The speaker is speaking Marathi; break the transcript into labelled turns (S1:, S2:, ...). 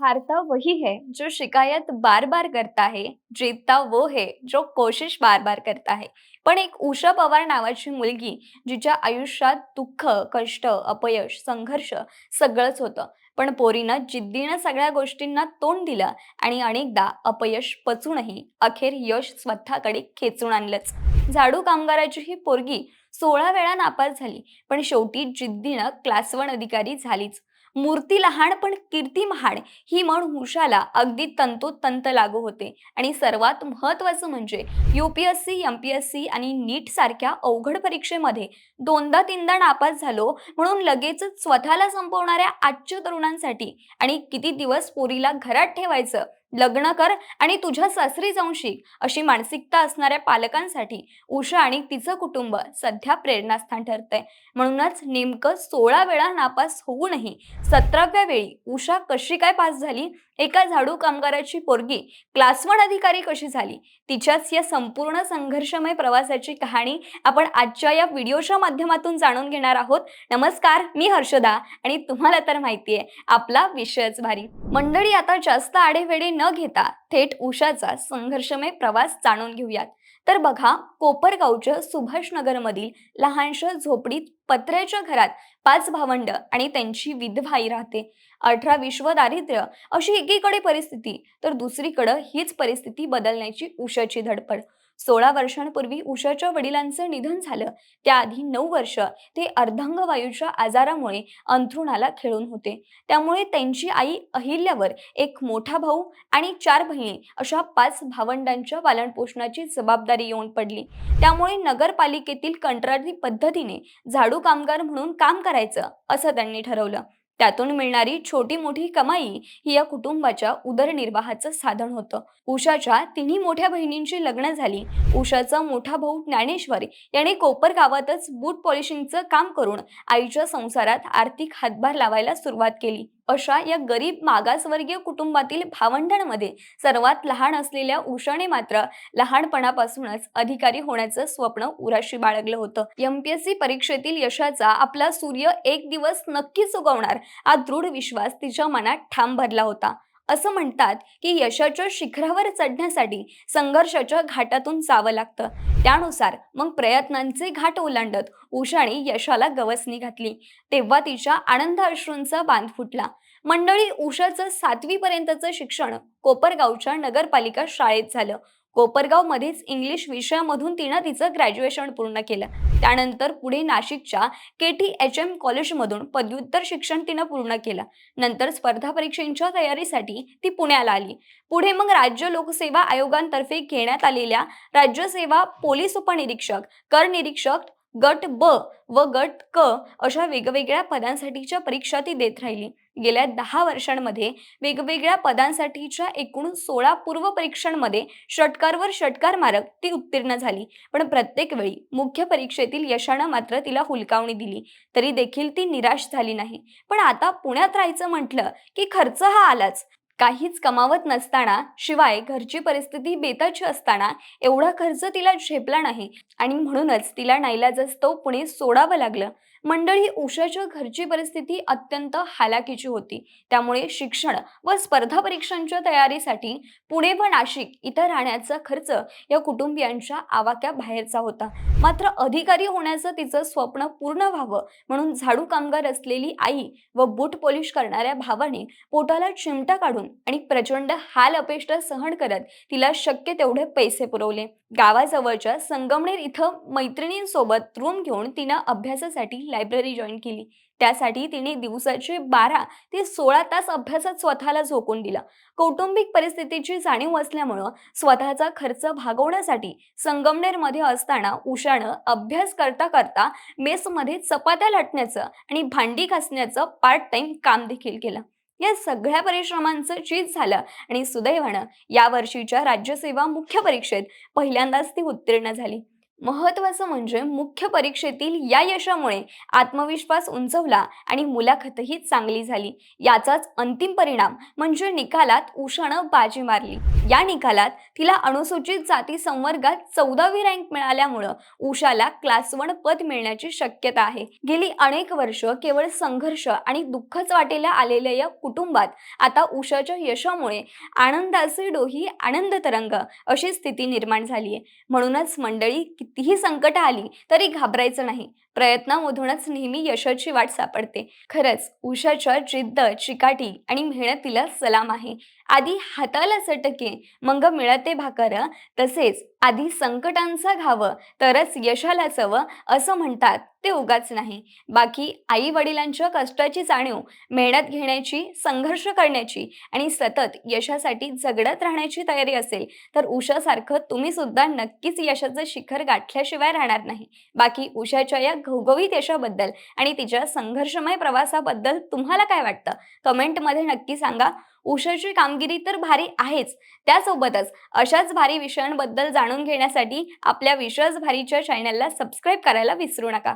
S1: हारता वही है जो शिकायत बार बार करता है जीतता वो है जो कोशिश बार बार करता है. पण एक उषा पवार नावाची मुलगी जिच्या आयुष्यात दुःख कष्ट अपयश संघर्ष सगळंच होतं. पण पोरीनं जिद्दीनं सगळ्या गोष्टींना तोंड दिलं आणि अनेकदा अपयश पचूनही अखेर यश स्वतःकडे खेचून आणलंच. झाडू कामगाराची ही पोरगी सोळा वेळा नापास झाली पण शेवटी जिद्दीनं क्लास वन अधिकारी झालीच. मूर्ती लहान पण कीर्ती महान ही म्हण हुशाला अगदी तंतोतंत लागू होते. आणि सर्वात महत्वाचं म्हणजे यूपीएससी एमपीएससी आणि नीट सारख्या अवघड परीक्षेमध्ये दोनदा तीनदा नापास झालो म्हणून लगेचच स्वतःला संपवणाऱ्या आजच्या तरुणांसाठी आणि किती दिवस पोरीला घरात ठेवायचं लग्न कर आणि तुझ्या सासरी जाऊन शिक अशी मानसिकता असणाऱ्या पालकांसाठी उषा आणि तिचं कुटुंब सध्या प्रेरणास्थान ठरतंय. म्हणूनच नेमकं सोळा वेळा नापास होऊनही सतराव्या वेळी उषा कशी काय पास झाली? एका झाडू कामगाराची पोरगी क्लास वन अधिकारी कशी झाली? तिच्याच या संपूर्ण संघर्षमय प्रवासाची कहाणी आपण आजच्या या व्हिडिओच्या माध्यमातून जाणून घेणार आहोत. नमस्कार मी हर्षदा आणि तुम्हाला तर माहितीये आपला विषयच भारी. मंडळी आता जास्त आडेवेडे न घेता थेट उषाचा संघर्षमय प्रवास जाणून घेऊयात. तर बघा कोपरगावच्या सुभाषनगरमधील लहानशा झोपडीत पत्र्याच्या घरात पाच भावंड आणि त्यांची विधवाई राहते. अठरा विश्व दारिद्र्य अशी एकीकडे परिस्थिती तर दुसरीकडे हीच परिस्थिती बदलण्याची उषाची धडपड. सोळा वर्षांपूर्वी उषाच्या वडिलांचं निधन झालं. त्याआधी नऊ वर्ष ते अर्धांगवायूच्या आजारामुळे अंथरुणाला खेळून होते. त्यामुळे त्यांची आई अहिल्यावर एक मोठा भाऊ आणि चार बहिणी अशा पाच भावंडांच्या पालनपोषणाची जबाबदारी येऊन पडली. त्यामुळे नगरपालिकेतील कंत्राटी पद्धतीने झाडू कामगार म्हणून काम करायचं असं त्यांनी ठरवलं. त्यातून मिळणारी छोटी मोठी कमाई ही या कुटुंबाच्या उदरनिर्वाहाचं साधन होतं. उषाच्या तिन्ही मोठ्या बहिणींची लग्न झाली. उषाचा मोठा भाऊ ज्ञानेश्वर याने कोपर गावातच बूट पॉलिशिंगचं काम करून आईच्या संसारात आर्थिक हातभार लावायला सुरुवात केली. अशा या गरीब मागासवर्गीय कुटुंबातील भावंडांमध्ये सर्वात लहान असलेल्या उषाने मात्र लहानपणापासूनच अधिकारी होण्याचं स्वप्न उराशी बाळगलं होतं. एमपीएससी परीक्षेतील यशाचा आपला सूर्य एक दिवस नक्कीच उगवणार हा दृढ विश्वास तिच्या मनात ठाम भरला होता. असं म्हणतात की यशाच्या शिखरावर चढण्यासाठी संघर्षाच्या घाटातून जावं लागतं. त्यानुसार मग प्रयत्नांचे घाट ओलांडत उषाने यशाला गवसणी घातली. तेव्हा तिच्या आनंद अश्रूंचा बांध फुटला. मंडळी उषाचं सातवीपर्यंतचं शिक्षण कोपरगावच्या नगरपालिका शाळेत झालं. कोपरगाव मध्येच इंग्लिश विषयामधून तिनं तिचं ग्रॅज्युएशन पूर्ण केलं. त्यानंतर पुढे नाशिकच्या के टी एच एम कॉलेजमधून पदव्युत्तर शिक्षण तिनं पूर्ण केलं. नंतर स्पर्धा परीक्षेच्या तयारीसाठी ती पुण्याला आली. पुढे मग राज्य लोकसेवा आयोगांतर्फे घेण्यात आलेल्या राज्यसेवा पोलीस उपनिरीक्षक कर निरीक्षक गट ब व गट क अशा वेगवेगळ्या पदांसाठीच्या परीक्षा ती देत राहिली. गेल्या दहा वर्षांमध्ये वेगवेगळ्या पदांसाठीच्या एकूण सोळा पूर्व परीक्षांमध्ये षटकारवर षटकार मारक ती उत्तीर्ण झाली. पण प्रत्येक वेळी मुख्य परीक्षेतील यशानं मात्र तिला हुलकावणी दिली तरी देखील ती निराश झाली नाही. पण आता पुण्यात राहायचं म्हटलं की खर्च हा आलाच. काहीच कमावत नसताना शिवाय घरची परिस्थिती बेताची असताना एवढा खर्च तिला झेपला नाही आणि म्हणूनच तिला नाईलाजस्तव पुणे सोडावं लागलं. मंडळी उषाच्या घरची परिस्थिती अत्यंत हालाकीची होती. त्यामुळे शिक्षण व स्पर्धा परीक्षांच्या तयारीसाठी पुणे व नाशिक इथं राहण्याचा खर्च या कुटुंबियांच्या आवाक्या बाहेरचा होता. मात्र अधिकारी होण्याचं तिचं स्वप्न पूर्ण व्हावं म्हणून झाडू कामगार असलेली आई व बूट पॉलिश करणाऱ्या भावाने पोटाला चिमटा काढून आणि प्रचंड हाल अपेष्ट सहन करत तिला शक्य तेवढे पैसे पुरवले. गावाजवळच्या संगमनेर इथं मैत्रिणींसोबत रूम घेऊन तिनं अभ्यासासाठी लायब्ररी जॉईन केली. त्यासाठी तिने दिवसाचे बारा ते सोळा तास अभ्यासात स्वतःला झोकून दिला. कौटुंबिक परिस्थितीची जाणीव असल्यामुळं स्वतःचा खर्च भागवण्यासाठी संगमनेरमध्ये असताना उषानं अभ्यास करता करता मेसमध्ये चपात्या लाटण्याचं आणि भांडी घासण्याचं पार्ट टाइम काम देखील केलं. या सगळ्या परिश्रमांचं चीज झालं आणि सुदैवानं या वर्षीच्या राज्यसेवा मुख्य परीक्षेत पहिल्यांदाच ती उत्तीर्ण झाली. महत्वाचं म्हणजे मुख्य परीक्षेतील या यशामुळे आत्मविश्वास उंचवला आणि मुलाखतही चांगली झाली. याचाच अंतिम परिणाम म्हणजे निकालात उषानं बाजी मारली. या निकालात तिला अनुसूचित जाती संवर्गात चौदावी रँक मिळाल्यामुळं उषाला क्लास वन पद मिळण्याची शक्यता आहे. गेली अनेक वर्ष केवळ संघर्ष आणि दुःखच वाटेला आलेल्या या कुटुंबात आता उषाच्या यशामुळे आनंदाचे डोही आनंद तरंग अशी स्थिती निर्माण झाली आहे म्हणूनच मंडळी कितीही संकट आली तरी घाबरायचं नाही. प्रयत्नामधूनच नेहमी यशाची वाट सापडते. खरंच उषाच्या जिद्द चिकाटी आणि मेहनतीला सलाम आहे. आधी हाताला चटके मग मिळते भाकर तसेच आधी संकटांचा घाव तरच यशाला चवं असं म्हणतात ते उगाच नाही. बाकी आई वडिलांच्या कष्टाची जाणीव मेहनत घेण्याची संघर्ष करण्याची आणि सतत यशासाठी झगडत राहण्याची तयारी असेल तर उषासारखं तुम्ही सुद्धा नक्कीच यशाचं शिखर गाठल्याशिवाय राहणार नाही. बाकी उषाच्या या घवघवीत यशाबद्दल आणि तिच्या संघर्षमय प्रवासाबद्दल तुम्हाला काय वाटतं? कमेंटमध्ये नक्की सांगा. उषाची कामगिरी तर भारी आहेच. त्यासोबतच अशाच भारी विषयांबद्दल जाणून घेण्यासाठी आपल्या विषयच भारीच्या चॅनलला सबस्क्राईब करायला विसरू नका.